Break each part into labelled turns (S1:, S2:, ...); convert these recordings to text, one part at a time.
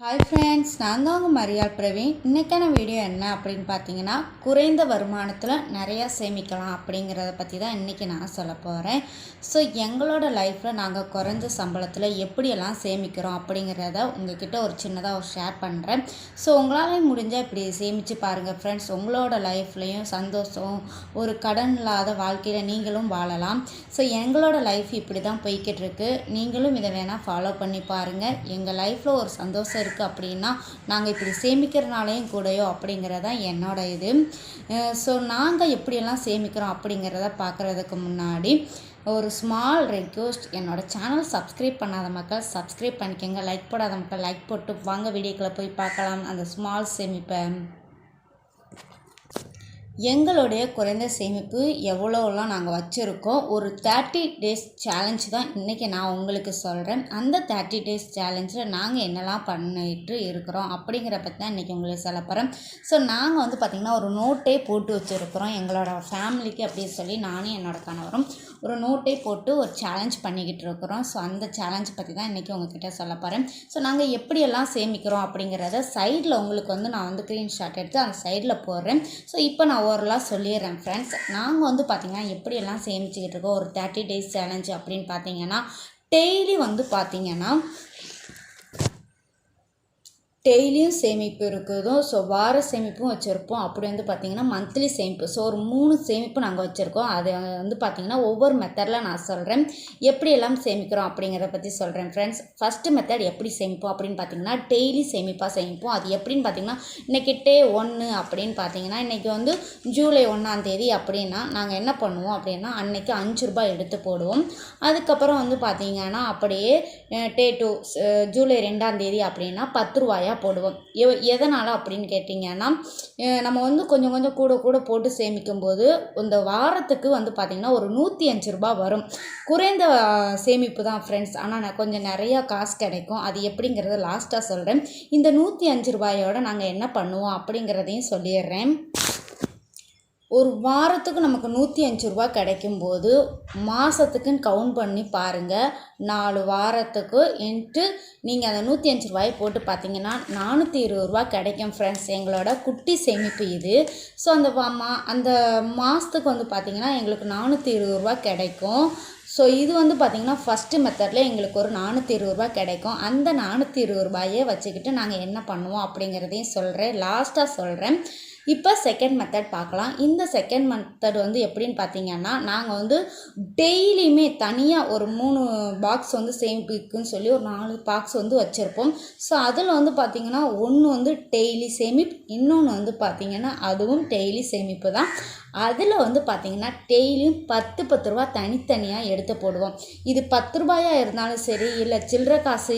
S1: Hi friends நான் தான் உங்கள் மரியாள் பிரவீன். இன்றைக்கான வீடியோ என்ன அப்படின்னு பார்த்தீங்கன்னா குறைந்த வருமானத்தில் நிறையா சேமிக்கலாம் அப்படிங்கிறத பற்றி தான் இன்றைக்கி நான் சொல்ல போகிறேன் ஸோ எங்களோட லைஃப்பில் நாங்கள் குறைஞ்ச சம்பளத்தில் எப்படியெல்லாம் சேமிக்கிறோம் அப்படிங்கிறத உங்ககிட்ட ஒரு சின்னதாக ஒரு ஷேர் பண்ணுறேன் ஸோ உங்களால் முடிஞ்சால் இப்படி சேமித்து பாருங்கள் ஃப்ரெண்ட்ஸ் உங்களோட லைஃப்லேயும் சந்தோஷம் ஒரு கடன் இல்லாத வாழ்க்கையில் நீங்களும் வாழலாம். ஸோ எங்களோட லைஃப் இப்படி தான் போய்கிட்டு இருக்கு. நீங்களும் இதை வேணால் ஃபாலோ பண்ணி பாருங்கள் எங்கள் லைஃப்பில் ஒரு சந்தோஷம் இருக்குது அப்படின்னா நாங்கள் இப்படி சேமிக்கிறனாலையும் கூடயோ அப்படிங்கிறதான் என்னோட இது. ஸோ நாங்கள் எப்படியெல்லாம் சேமிக்கிறோம் அப்படிங்கிறத பார்க்குறதுக்கு முன்னாடி ஒரு ஸ்மால் ரெக்வஸ்ட் என்னோட சேனல் சப்ஸ்கிரைப் பண்ணாத மக்கள் சப்ஸ்கிரைப் பண்ணிக்கோங்க. லைக் போடாத மக்கள் லைக் போட்டு வாங்க. வீடியோக்களை போய் பார்க்கலாம். அந்த ஸ்மால் சேமிப்பை. எங்களுடைய குறைந்த சேமிப்பு எவ்வளோலாம் நாங்கள் வச்சுருக்கோம் ஒரு தேர்ட்டி டேஸ் சேலஞ்ச் தான் இன்றைக்கி நான் உங்களுக்கு சொல்கிறேன் அந்த தேர்ட்டி டேஸ் சேலஞ்சில் நாங்கள் என்னெல்லாம் பண்ணிட்டு இருக்கிறோம் அப்படிங்கிற பற்றி தான் இன்றைக்கி உங்களுக்கு சொல்ல போகிறேன் ஸோ நாங்கள் வந்து பார்த்திங்கன்னா ஒரு நோட்டே போட்டு வச்சுருக்குறோம் எங்களோட ஃபேமிலிக்கு அப்படின்னு சொல்லி நானும் என்னோட கணவரும். ஒரு நோட்டே போட்டு ஒரு சேலஞ்ச் பண்ணிக்கிட்டு இருக்கிறோம். ஸோ அந்த சேலஞ்ச் பற்றி தான் இன்றைக்கி உங்ககிட்ட சொல்ல போகிறேன் ஸோ நாங்கள் எப்படியெல்லாம் சேமிக்கிறோம் அப்படிங்கிறத சைடில் உங்களுக்கு வந்து நான் வந்து க்ரீன்ஷாட் எடுத்து அந்த சைடில் போடுறேன். ஸோ இப்போ நான் ஓவரலாக சொல்லிடுறேன் ஃப்ரெண்ட்ஸ் நாங்கள் வந்து பார்த்திங்கன்னா எப்படியெல்லாம் சேமிச்சுக்கிட்டு இருக்கோம் ஒரு தேர்ட்டி டேஸ் சேலஞ்ச் அப்படின்னு பார்த்தீங்கன்னா டெய்லி வந்து பார்த்திங்கன்னா டெய்லியும் சேமிப்பு இருக்குதும் ஸோ வார சேமிப்பும் வச்சுருப்போம். அப்படி வந்து பார்த்திங்கன்னா மந்த்லி சேமிப்பு. ஸோ ஒரு மூணு சேமிப்பு நாங்கள் வச்சுருக்கோம். அது வந்து பார்த்திங்கன்னா ஒவ்வொரு மெத்தடில் நான் சொல்கிறேன் எப்படி எல்லாம் சேமிக்கிறோம் அப்படிங்கிறத பற்றி சொல்கிறேன் ஃப்ரெண்ட்ஸ் ஃபஸ்ட்டு மெத்தட் எப்படி சேமிப்போம் அப்படின்னு பார்த்திங்கன்னா டெய்லி சேமிப்பாக சேமிப்போம். அது எப்படின்னு பார்த்தீங்கன்னா இன்றைக்கி டே ஒன்று அப்படின்னு பார்த்தீங்கன்னா இன்றைக்கி வந்து ஜூலை ஒன்றாம் தேதி அப்படின்னா நாங்கள் என்ன பண்ணுவோம் அப்படின்னா அன்றைக்கி அஞ்சு ரூபாய் எடுத்து போடுவோம். அதுக்கப்புறம் வந்து பார்த்திங்கன்னா அப்படியே டே டூ ஜூலை ரெண்டாம் தேதி அப்படின்னா பத்து ரூபாயாக போடுவோம். எ எதனால் அப்படின்னு கேட்டிங்கன்னா நம்ம வந்து கொஞ்சம் கொஞ்சம் கூட கூட போட்டு சேமிக்கும் போது இந்த வாரத்துக்கு வந்து பார்த்திங்கன்னா ஒரு நூற்றி அஞ்சு ரூபா வரும். குறைந்த சேமிப்பு தான் ஃப்ரெண்ட்ஸ் ஆனால் நான் கொஞ்சம் நிறையா காசு கிடைக்கும். அது எப்படிங்கிறத லாஸ்ட்டாக சொல்கிறேன் இந்த நூற்றி அஞ்சு ரூபாயோட நாங்கள் என்ன பண்ணுவோம் அப்படிங்கிறதையும் சொல்லிடுறேன். ஒரு வாரத்துக்கு நமக்கு நூற்றி அஞ்சு ரூபா கிடைக்கும்போது மாதத்துக்குன்னு கவுண்ட் பண்ணி பாருங்கள் நாலு வாரத்துக்கு இன்ட்டு நீங்கள் அந்த நூற்றி அஞ்சு ரூபாயை போட்டு பார்த்தீங்கன்னா நானூற்றி இருபது ரூபா கிடைக்கும் ஃப்ரெண்ட்ஸ் எங்களோட குட்டி சேமிப்பு இது. ஸோ அந்த மா அந்த மாதத்துக்கு வந்து பார்த்திங்கன்னா எங்களுக்கு நானூற்றி இருபது ரூபா கிடைக்கும். ஸோ இது வந்து பார்த்திங்கன்னா ஃபஸ்ட்டு மெத்தடில் எங்களுக்கு ஒரு நானூற்றி இருபது ரூபா கிடைக்கும். அந்த நானூற்றி இருபது ரூபாயே வச்சுக்கிட்டு நாங்கள் என்ன பண்ணுவோம் அப்படிங்கிறதையும் சொல்கிறேன் லாஸ்ட்டாக சொல்கிறேன் இப்போ செகண்ட் மெத்தட் பார்க்கலாம். இந்த செகண்ட் மெத்தட் வந்து எப்படின்னு பார்த்தீங்கன்னா நாங்கள் வந்து டெய்லியுமே தனியாக ஒரு மூணு பாக்ஸ் வந்து சேமிப்புக்குன்னு சொல்லி ஒரு நாலு பாக்ஸ் வந்து வச்சுருப்போம். ஸோ அதில் வந்து பார்த்திங்கன்னா ஒன்று வந்து டெய்லி சேமிப்பு இன்னொன்று வந்து பார்த்திங்கன்னா அதுவும் டெய்லி சேமிப்பு தான். அதில் வந்து பார்த்திங்கன்னா டெய்லியும் பத்து பத்து ரூபா தனித்தனியாக எடுத்து போடுவோம். இது பத்து ரூபாயாக இருந்தாலும் சரி இல்லை சில்லற காசு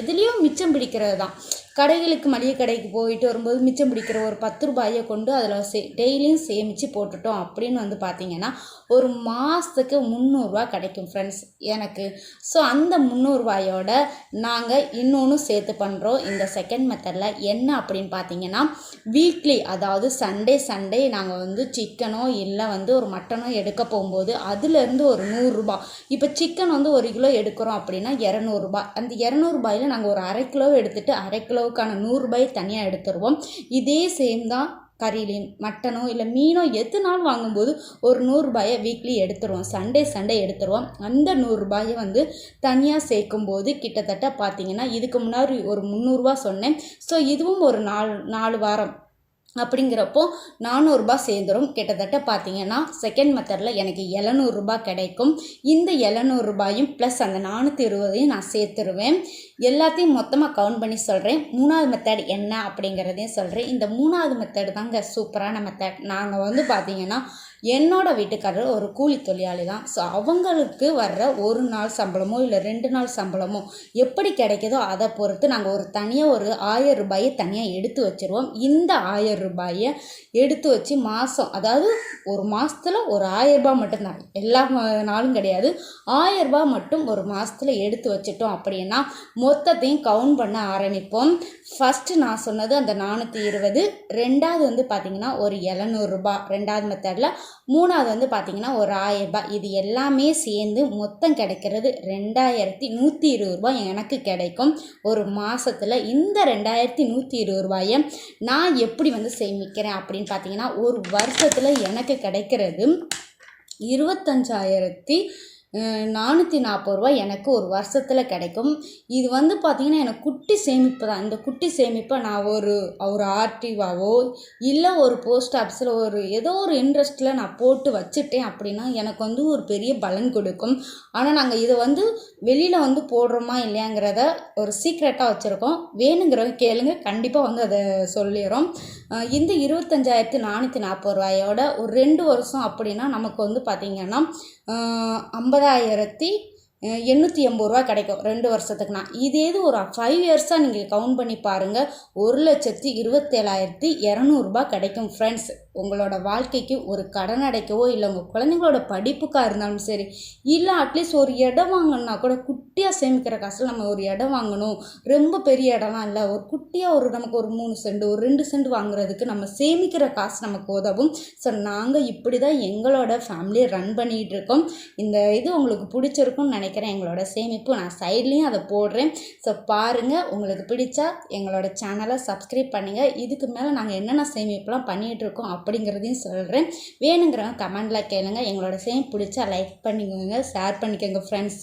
S1: எதுலேயும் மிச்சம் பிடிக்கிறது தான். கடைகளுக்கு மளிகை கடைக்கு போயிட்டு வரும்போது மிச்சம் பிடிக்கிற ஒரு பத்து ரூபாயை கொண்டு அதில் சே டெய்லியும் சேமித்து போட்டுட்டோம் அப்படின்னு வந்து பார்த்திங்கன்னா ஒரு மாதத்துக்கு முந்நூறுரூவா கிடைக்கும் ஃப்ரெண்ட்ஸ் எனக்கு. ஸோ அந்த முந்நூறுரூவாயோட நாங்கள் இன்னொன்று சேர்த்து பண்ணுறோம் இந்த செகண்ட் மெத்தடில் என்ன அப்படின்னு பார்த்தீங்கன்னா வீக்லி அதாவது சண்டே சண்டே நாங்கள் வந்து சிக்கனோ இல்லை வந்து ஒரு மட்டனோ எடுக்க போகும்போது அதுலேருந்து ஒரு நூறுரூபா. இப்போ சிக்கன் வந்து ஒரு கிலோ எடுக்கிறோம் அப்படின்னா இரநூறுபா. அந்த இரநூறுபாயில் நாங்கள் ஒரு அரை கிலோ எடுத்துகிட்டு அரை கிலோ அளவுக்கான நூறுரூபாய் தனியாக எடுத்துருவோம். இதே சேம் தான் கறிலின் மட்டனோ இல்லை மீனோ எதுனாலும் வாங்கும்போது ஒரு நூறுரூபாயை வீக்லி எடுத்துருவோம். சண்டே சண்டே எடுத்துருவோம். அந்த நூறுரூபாயை வந்து தனியாக சேர்க்கும்போது கிட்டத்தட்ட பார்த்தீங்கன்னா இதுக்கு முன்னாடி ஒரு முந்நூறுரூவா சொன்னேன். ஸோ இதுவும் ஒரு நாலு நாலு வாரம் அப்படிங்கிறப்போ நானூறுரூபா சேர்ந்துடும் கிட்டத்தட்ட பார்த்தீங்கன்னா செகண்ட் மெத்தடில் எனக்கு எழுநூறுபா கிடைக்கும். இந்த எழுநூறுபாயும் ப்ளஸ் அந்த நானூற்றி இருபதையும் நான் சேர்த்துருவேன். எல்லாத்தையும் மொத்தமாக கவுண்ட் பண்ணி சொல்கிறேன் மூணாவது மெத்தட் என்ன அப்படிங்கிறதையும் சொல்கிறேன் இந்த மூணாவது மெத்தடு தாங்க சூப்பரான மெத்தட் நாங்கள் வந்து பார்த்தீங்கன்னா என்னோட வீட்டுக்காரர் ஒரு கூலி தொழிலாளி தான். ஸோ அவங்களுக்கு வர்ற ஒரு நாள் சம்பளமோ இல்லை ரெண்டு நாள் சம்பளமோ எப்படி கிடைக்குதோ அதை பொறுத்து நாங்கள் ஒரு தனியாக ஒரு ஆயிரம் ரூபாயை தனியாக எடுத்து வச்சுருவோம். இந்த ஆயிரம் ரூபாயை எடுத்து வச்சு மாதம் அதாவது ஒரு மாதத்தில் ஒரு ஆயிரம் ரூபாய் மட்டும்தான். எல்லா நாளும் கிடையாது. ஆயிரம் ரூபாய் மட்டும் ஒரு மாதத்தில் எடுத்து வச்சுட்டோம் அப்படின்னா மொத்தத்தையும் கவுண்ட் பண்ண ஆரம்பிப்போம். ஃபஸ்ட்டு நான் சொன்னது அந்த நானூற்றி இருபது ரெண்டாவது வந்து பார்த்திங்கன்னா ஒரு எழுநூறுபா ரெண்டாவது மெத்தடில் மூணாவது வந்து பார்த்திங்கன்னா ஒரு ஆயிரரூபா இது எல்லாமே சேர்ந்து மொத்தம் கிடைக்கிறது ரெண்டாயிரத்தி நூற்றி இருபது ரூபாய் எனக்கு கிடைக்கும். ஒரு மாதத்தில் இந்த ரெண்டாயிரத்தி நூற்றி இருபது ரூபாயை நான் எப்படி வந்து சேமிக்கிறேன் அப்படின்னு பார்த்தீங்கன்னா ஒரு வருஷத்தில் எனக்கு கிடைக்கிறது இருபத்தஞ்சாயிரத்தி நானூற்றி நாற்பது ரூபா எனக்கு ஒரு வருஷத்தில் கிடைக்கும். இது வந்து பார்த்திங்கன்னா எனக்கு குட்டி சேமிப்பு தான். இந்த குட்டி சேமிப்பை நான் ஒரு ஒரு ஆர்டிவாவோ இல்லை ஒரு போஸ்ட் ஆஃபீஸில் ஒரு ஏதோ ஒரு இன்ட்ரெஸ்ட்டில் நான் போட்டு வச்சுட்டேன் அப்படின்னா எனக்கு வந்து ஒரு பெரிய பலன் கொடுக்கும். ஆனால் நாங்கள் இதை வந்து வெளியில் வந்து போடுறோமா இல்லையாங்கிறத ஒரு சீக்ரெட்டாக வச்சுருக்கோம். வேணுங்கிறவங்க கேளுங்க. கண்டிப்பாக வந்து அதை சொல்லிடுறோம். இந்த இருபத்தஞ்சாயிரத்தி நானூற்றி நாற்பது ரூபாயோட ஒரு ரெண்டு வருஷம் அப்படின்னா நமக்கு வந்து பார்த்திங்கன்னா ஐம்பதாயிரத்தி எண்ணூற்றி எண்பது ரூபா கிடைக்கும் ரெண்டு வருஷத்துக்குனா. இதே இது ஒரு ஃபைவ் இயர்ஸாக நீங்கள் கவுண்ட் பண்ணி பாருங்கள் ஒரு லட்சத்தி இருபத்தேழாயிரத்தி இரநூறுபா கிடைக்கும் ஃப்ரெண்ட்ஸ் உங்களோட வாழ்க்கைக்கு ஒரு கடன் அடைக்கவோ இல்லை உங்கள் குழந்தைங்களோட படிப்புக்காக இருந்தாலும் சரி இல்லை அட்லீஸ்ட் ஒரு இடம் வாங்கணுன்னா கூட குட்டியாக சேமிக்கிற காசில் நம்ம ஒரு இடம் வாங்கணும். ரொம்ப பெரிய இடம்லாம் இல்லை. ஒரு குட்டியாக ஒரு நமக்கு ஒரு மூணு சென்ட் ஒரு ரெண்டு சென்ட் வாங்குறதுக்கு நம்ம சேமிக்கிற காசு நமக்கு உதவும். ஸோ நாங்கள் இப்படி தான் எங்களோட ஃபேமிலியை ரன் பண்ணிகிட்டு இருக்கோம். இந்த இது உங்களுக்கு பிடிச்சிருக்கும்னு நினைக்கிறேன். எங்களோட சேமிப்பு நான் சைட்லேயும் அதை போடுறேன். ஸோ பாருங்கள் உங்களுக்கு பிடிச்சா எங்களோட சேனலை சப்ஸ்கிரைப் பண்ணுங்கள் இதுக்கு மேலே நாங்கள் என்னென்ன சேமிப்புலாம் பண்ணிகிட்டு இருக்கோம் அப்படிங்கிறதையும் சொல்கிறேன் வேணுங்கிறவங்க கமெண்டில் கேளுங்க. எங்களோட சேமிப்பு பிடிச்சா லைக் பண்ணிக்கோங்க. ஷேர் பண்ணிக்கோங்க ஃப்ரெண்ட்ஸ்